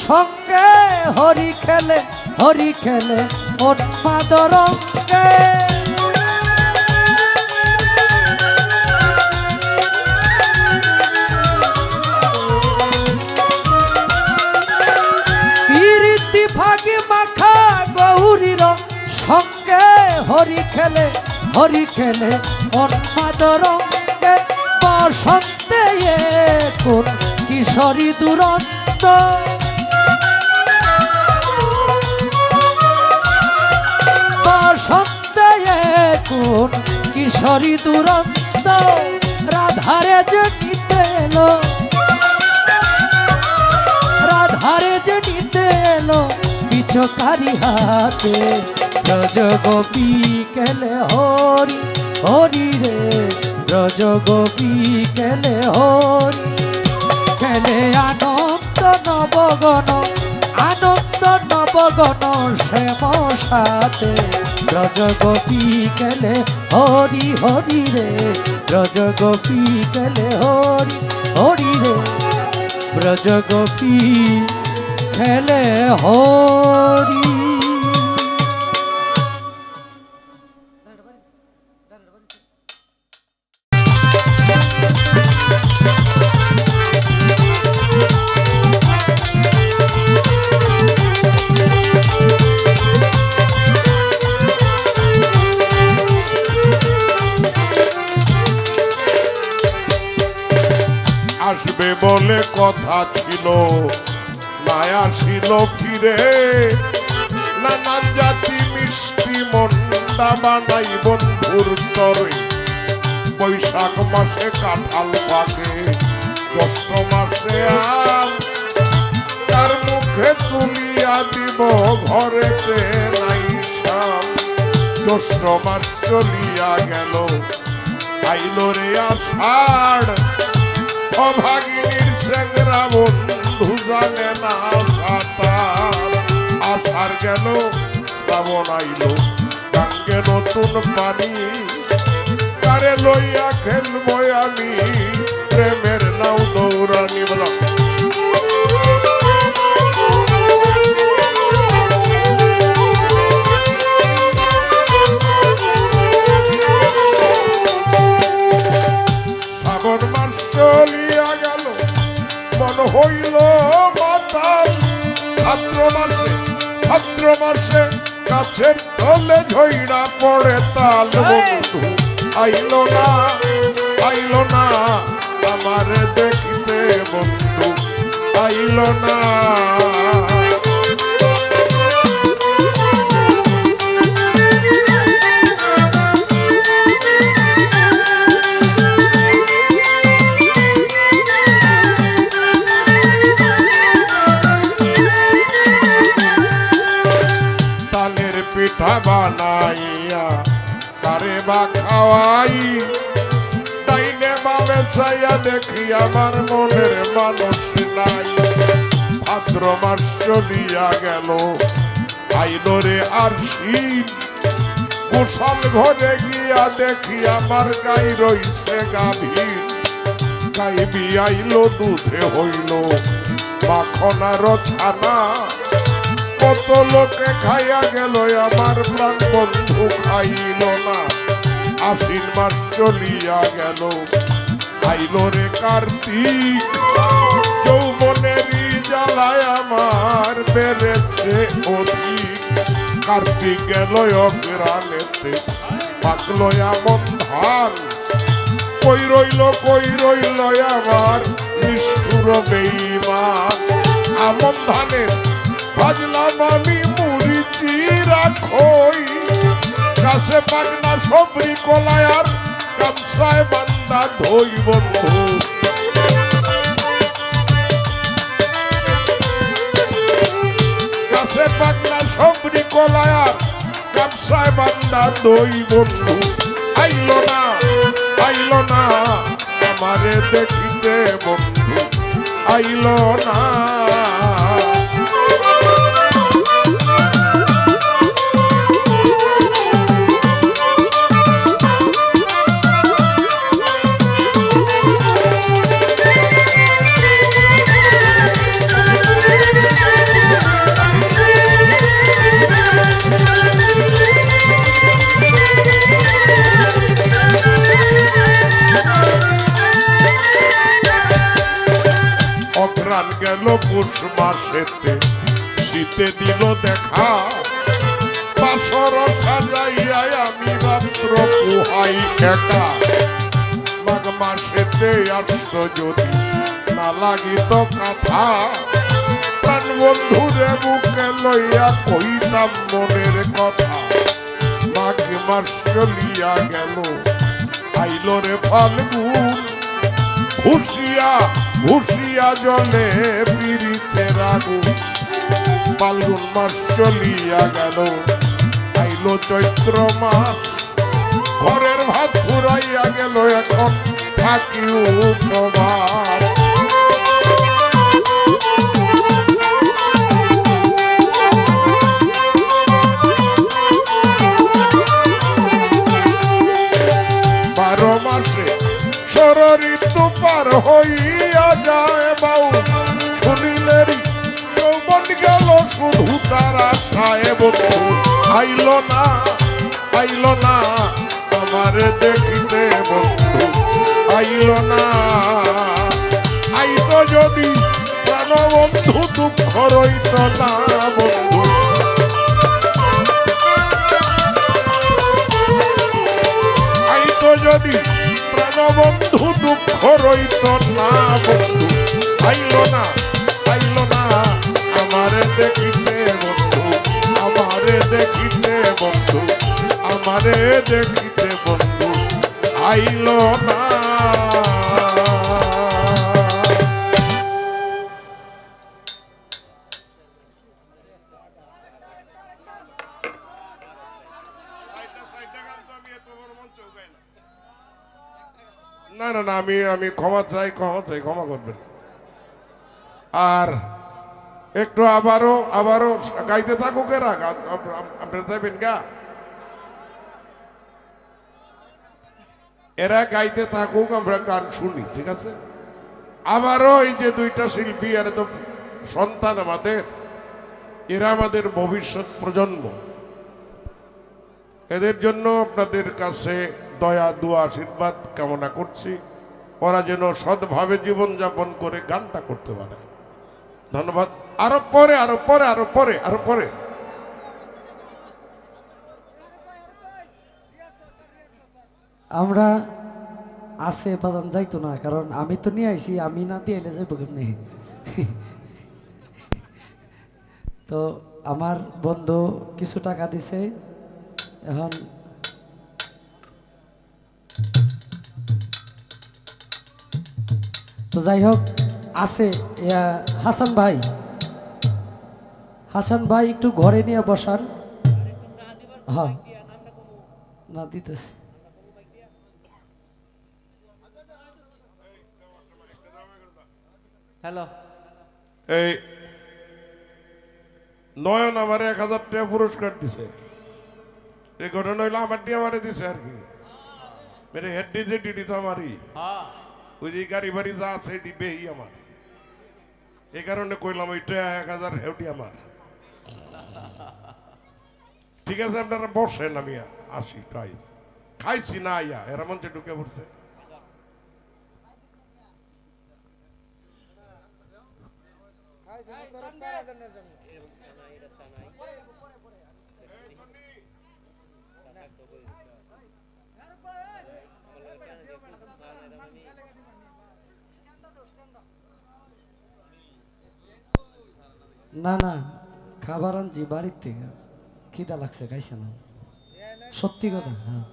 সঙ্গে হরি খেলে হরি খেলে উন্মাদ রঙ্গে ভাগে মাখা গৌরীর সঙ্গে হরি খেলে হরি খেলে উন্মাদ রঙ্গে বসন্তে কিশোরী দুরন্ত কোন কিশোরী দুরন্ত, রাধারে যে নিতে এলো। রাধারে যে নিতে এলো, পিছকারি হাতে। রজ গোপী কেলে হরি হরি রে রজ গোপী কেলে হরি। খেলে আনন্দ নবগণ, আনন্দ নবগণ শ্যাম সাথে। রজ গোপী কেলে হরি হরি রে। রজ গোপী কেলে হরি হরি রে। ব্রজ গোপী খেলে হরি আসবে বলে কথা ছিল। নাই আসিল ফিরে। নানান জাতি মিষ্টি মন্ডা বানাই বন্ধুর তরে। বৈশাখ মাসে কাঁঠাল পাকে জ্যৈষ্ঠ মাসে আম। তার মুখে তুলিয়া দিব ঘরেতে নাই সাম জ্যৈষ্ঠ মাস চলিয়া গেল, আইল রে আষাঢ়। জানে না সাঁতার। আষাঢ় গেল শ্রাবণ আইল, গাঙ্গে নতুন পানি। তারে লইয়া খেলব আমি, প্রেমের নাও দৌড়ানি বলা। মাস চলিয়া গেল। মন হইল মাতাল। ভাদ্র মাসে ভাদ্র মাসে গাছের তলে ঝইড়া পড়ে তাল বন্ধু। আইল না আইল না আমার দেখিতে বন্ধু। আইল না। বানাইয়া, তারে বা খাওয়াই তাইনে বাবে চাইয়া দেখি আমার মনের মানুষ নাই। ভাদ্র মাস চলিয়া গেল আইল রে আর শীত কুশল ঘরে গিয়া দেখি আমার গাই রইছে গাভীর গাই বিয়াইল, দুধে হইল মাখনার ছানা। কত লোকে খাইয়া গেল আমার প্রাণ বন্ধু খাইল না। আশ্বিন মাস চলিয়া গেল খাইল রে কার্তিক। যৌবনেরই জ্বালায় আমার বেড়েছে অধিক। কার্তিক গেল অগ্রানেতে পাকলো এমন ধান। কই রইল কই রইল আমার নিষ্ঠুর বেইমান। আমন ধানের ভাজলাম আমি মুড়িচি রাখই গাছে পাকনা সবরি কলায় আর গামছায় বান্দা ধই বন্ধু গাছে পাকনা সবরি কলায় আর গামছায় বান্দা দই বন্ধু আইল না আইল না, আমারে দেখিতে বন্ধু। আইল না। শীতে দিল দেখা। বাসর সাজাইয়া আমি রাত্র পুহাই একা মাঘ মাসেতে আসত যদি না লাগিত কাথা। প্রাণ বন্ধুরে বুকে লইয়া কইতাম মনের কথা। মাঘ মাস চলিয়া গেল, আইল রে ফাল্গুন। ভুসিয়া ভুসিয়া জলে পিড়িতে আগুন। ফাল্গুন মাস চলিয়া গেল। আইলো চৈত্র মাস ঘরের ভাত ফুরাইয়া গেল এখন থাকিও উপবাস। বন্ধু, আইল না আইল না আমার দেখিতে বন্ধু, আইল না। আইতো যদি প্রাণ বন্ধু, দুঃখ রইত না বন্ধু। আইতো যদি প্রাণবন্ধু দুঃখ রইত না বন্ধু। আইল দেখিতে বন্ধু আইল না না না না আমি আমি ক্ষমা চাই ক্ষমা চাই ক্ষমা করবেন আর একটু আবারও আবারও গাইতে থাকুক এরা আপনারা যাবেন গা এরা গাইতে থাকুক, আমরা গান শুনি, ঠিক আছে? আবারও এই যে দুইটা শিল্পী আর তো সন্তান আমাদের, এরা আমাদের ভবিষ্যৎ প্রজন্ম। এদের জন্য আপনাদের কাছে দয়া, দুয়া, আশীর্বাদ, কামনা করছি। ওরা যেন সৎভাবে জীবনযাপন করে গানটা করতে পারে। ধন্যবাদ। আরও পরে আরও পরে আরও পরে আরও পরে। আমরা আছে বাদান যাইতো না কারণ আমি তো নিয়ে আইছি আমি না দিয়ে এলে যাইব কেমনি? তো আমার বন্ধু কিছু টাকা দিছে এখন তো যাই হোক আছে হাসান ভাই। হাসান ভাই একটু ঘরে নিয়ে বসান। হ্যাঁ। না দিতেছি। হ্যালো এই নয়ন আমার এক হাজার টাকা পুরস্কার দিছে। এই ঘটনা হইল আমার দিয়ে আমারে দিছে আর কি। মেরে হেড ডিজে ডিডি তো আমারই। ওই যে গাড়ি বাড়ি যা আছে ডিবেই আমার। এই কারণে কইলাম ওইটা এক হাজার হেউটি আমার। ঠিক আছে আপনারা বসেন আমি আসি তাই খাইছি না আইয়া এরা মঞ্চে ঢুকে পড়ছে। না না খাবার আনছি বাড়ির থেকে। খিদা লাগছে খাইছে না। সত্যি কথা হ্যাঁ।